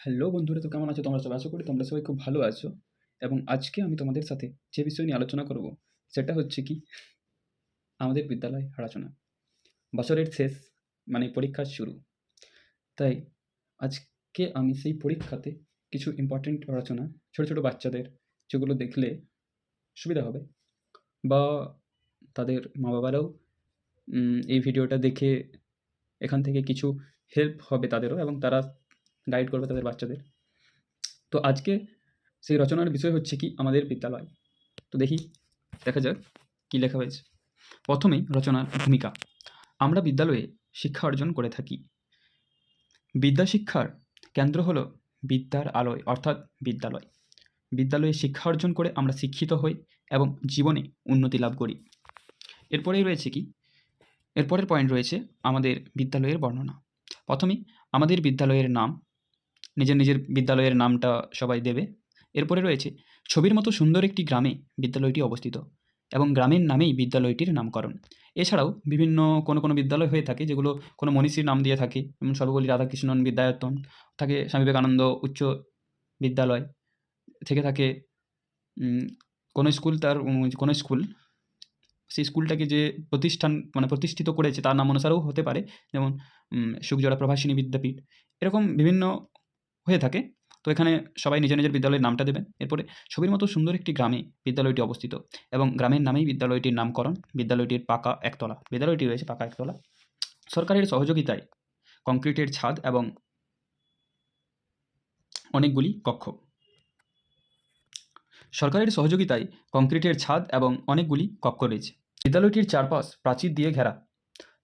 Hello বন্ধুরা, তো কেমন আছো? তোমরা সবাই আশা করি তোমরা সবাই খুব ভালো আছো। এবং আজকে আমি তোমাদের সাথে যে বিষয় নিয়ে আলোচনা করব, সেটা হচ্ছে কি? আমাদের বিদ্যালয় আলোচনা বছরের শেষ মানে পরীক্ষার শুরু। তাই আজকে আমি সেই পরীক্ষাতে কিছু ইম্পর্টেন্ট আলোচনা ছোটো ছোটো বাচ্চাদের যেগুলো দেখলে সুবিধা হবে। বা তাদের মা বাবারাও এই ভিডিওটা দেখে এখান থেকে কিছু হেল্প হবে তাদেরও এবং তারা গাইড করবে তাদের বাচ্চাদের। তো আজকে সেই রচনার বিষয় হচ্ছে কি আমাদের বিদ্যালয়। তো দেখি, দেখা যাক কী লেখা হয়েছে। প্রথমেই রচনার ভূমিকা। আমরা বিদ্যালয়ে শিক্ষা অর্জন করে থাকি। বিদ্যা শিক্ষার কেন্দ্র হলো বিদ্যার আলোয়, অর্থাৎ বিদ্যালয়। বিদ্যালয়ে শিক্ষা অর্জন করে আমরা শিক্ষিত হই এবং জীবনে উন্নতি লাভ করি। এরপরেই রয়েছে কি? এরপরের পয়েন্ট রয়েছে আমাদের বিদ্যালয়ের বর্ণনা। প্রথমেই আমাদের বিদ্যালয়ের নাম নিজের নিজের বিদ্যালয়ের নামটা সবাই দেবে। এরপরে রয়েছে, ছবির মতো সুন্দর একটি গ্রামে বিদ্যালয়টি অবস্থিত এবং গ্রামের নামেই বিদ্যালয়টির নামকরণ। এছাড়াও বিভিন্ন কোনো কোনো বিদ্যালয় হয়ে থাকে যেগুলো কোনো মনীষীর নাম দিয়ে থাকে, যেমন সর্বপল্লী রাধাকৃষ্ণন বিদ্যায়তন, থাকে স্বামী বিবেকানন্দ উচ্চ বিদ্যালয়, থেকে থাকে কোনো স্কুল তার কোনো স্কুল, সেই স্কুলটাকে যে প্রতিষ্ঠান মানে প্রতিষ্ঠিত করেছে তার নাম অনুসারেও হতে পারে, যেমন সুখজোড়া প্রভাসিনী বিদ্যাপীঠ। এরকম বিভিন্ন হয়ে থাকে। তো এখানে সবাই নিজের নিজের বিদ্যালয়ের নামটা দেবেন। এরপরে, ছবির মতো সুন্দর একটি গ্রামে বিদ্যালয়টি অবস্থিত এবং গ্রামের নামেই বিদ্যালয়টির নামকরণ। বিদ্যালয়টির পাকা একতলা। বিদ্যালয়টি রয়েছে পাকা একতলা। সরকারের সহযোগিতায় কংক্রিটের ছাদ এবং অনেকগুলি কক্ষ। সরকারের সহযোগিতায় কংক্রিটের ছাদ এবং অনেকগুলি কক্ষ রয়েছে। বিদ্যালয়টির চারপাশ প্রাচীর দিয়ে ঘেরা।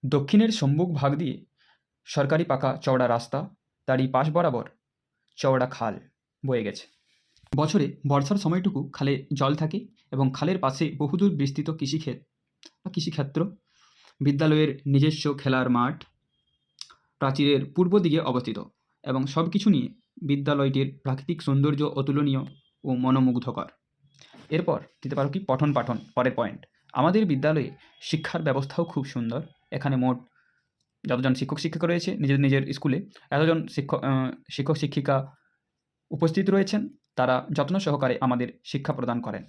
দক্ষিণের সম্মুখ ভাগ দিয়ে সরকারি পাকা চওড়া রাস্তা, তারই পাশ বরাবর চওড়া খাল বয়ে গেছে। বছরে বর্ষার সময়টুকু খালে জল থাকে এবং খালের পাশে বহুদূর বিস্তৃত কৃষিক্ষেত বা কৃষিক্ষেত্র। বিদ্যালয়ের নিজস্ব খেলার মাঠ, প্রাচীরের পূর্ব দিকে অবস্থিত এবং সব কিছু নিয়ে বিদ্যালয়টির প্রাকৃতিক সৌন্দর্য অতুলনীয় ও মনোমুগ্ধকর। এরপর দিতে পারো কি পঠন পাঠন পরের পয়েন্ট। আমাদের বিদ্যালয়ে শিক্ষার ব্যবস্থাও খুব সুন্দর। এখানে মোট যতজন শিক্ষক শিক্ষিকা রয়েছে নিজের নিজের স্কুলে, এতজন শিক্ষক শিক্ষক শিক্ষিকা উপস্থিত রয়েছেন, তারা যত্ন সহকারে আমাদের শিক্ষা প্রদান করেন।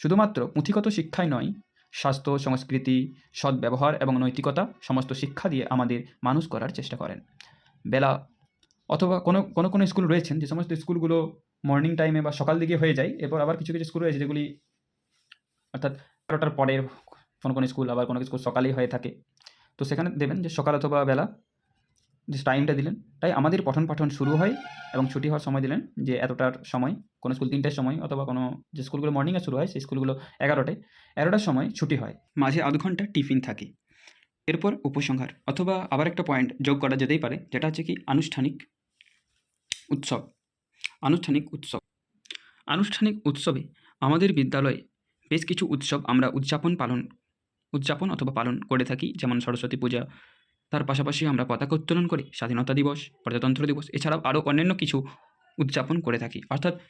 শুধুমাত্র পুঁথিগত শিক্ষাই নয়, স্বাস্থ্য, সংস্কৃতি, সদ্ব্যবহার এবং নৈতিকতা সমস্ত শিক্ষা দিয়ে আমাদের মানুষ করার চেষ্টা করেন। বেলা অথবা কোনো কোনো কোনো স্কুল রয়েছেন যে সমস্ত স্কুলগুলো মর্নিং টাইমে বা সকাল দিকে হয়ে যায়, এরপর আবার কিছু কিছু স্কুল রয়েছে যেগুলি অর্থাৎ বারোটার পরে কোনো কোনো স্কুল আবার কোনো স্কুল সকালেই হয়ে থাকে। তো সেখানে দেবেন যে সকাল অথবা বেলা যে টাইমটা দিলেন, তাই আমাদের পঠন পাঠন শুরু হয় এবং ছুটি হওয়ার সময় দিলেন যে এতটার সময়, কোনো স্কুল তিনটের সময় অথবা কোনো যে স্কুলগুলো মর্নিংয়ে শুরু হয়, সেই স্কুলগুলো এগারোটায়, এগারোটার সময় ছুটি হয়। মাঝে আধ ঘণ্টা টিফিন থাকে। এরপর উপসংহার অথবা আবার একটা পয়েন্ট যোগ করা যেতেই পারে, যেটা হচ্ছে কি আনুষ্ঠানিক উৎসব। আনুষ্ঠানিক উৎসব। আনুষ্ঠানিক উৎসবে আমাদের বিদ্যালয়ে বেশ কিছু উৎসব আমরা উদযাপন পালন উদযাপন অথবা পালন করে থাকি, যেমন সরস্বতী পূজা। তার পাশাপাশি আমরা পতাকা উত্তোলন করি, স্বাধীনতা দিবস, প্রজাতন্ত্র দিবস, এছাড়াও আরও অন্যান্য কিছু উদযাপন করে থাকি। অর্থাৎ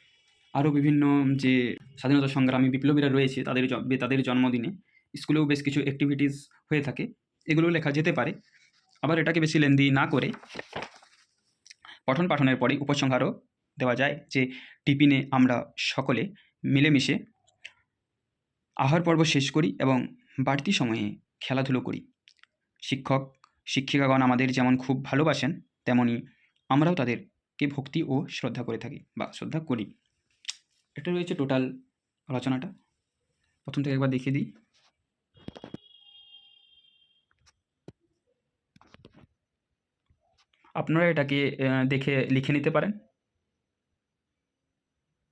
আরও বিভিন্ন যে স্বাধীনতা সংগ্রামী বিপ্লবীরা রয়েছে, তাদের তাদের জন্মদিনে স্কুলেও বেশ কিছু অ্যাক্টিভিটিস হয়ে থাকে। এগুলো লেখা যেতে পারে। আবার এটাকে বেশি লেন্দি না করে পঠন পাঠনের পরে উপসংহারও দেওয়া যায় যে, টিফিনে আমরা সকলে মিলেমিশে আহার পর্ব শেষ করি এবং বাড়তি সময়ে খেলাধুলো করি। শিক্ষক, শিক্ষিকাগণ আমাদের যেমন খুব ভালোবাসেন, তেমনি আমরাও তাদেরকে ভক্তি ও শ্রদ্ধা করে থাকি বা শ্রদ্ধা করি। এটা রয়েছে টোটাল রচনাটা। প্রথম থেকে একবার দেখিয়ে দিই। আপনারা এটাকে দেখে লিখে নিতে পারেন।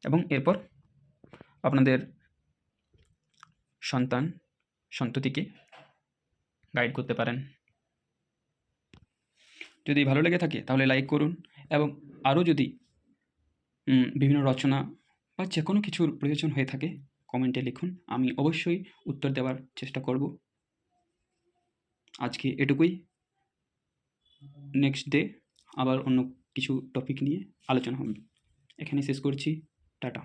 এবং এরপর আপনাদের সন্তান সন্ততিকে গাইড করতে পারেন। যদি ভালো লেগে থাকে তাহলে লাইক করুন এবং আরও যদি বিভিন্ন রচনা বা যে কোনো কিছুর প্রয়োজন হয়ে থাকে কমেন্টে লিখুন। আমি অবশ্যই উত্তর দেওয়ার চেষ্টা করব। আজকে এটুকুই। নেক্সট ডে আবার অন্য কিছু টপিক নিয়ে আলোচনা হবে। এখানে শেষ করছি। টাটা।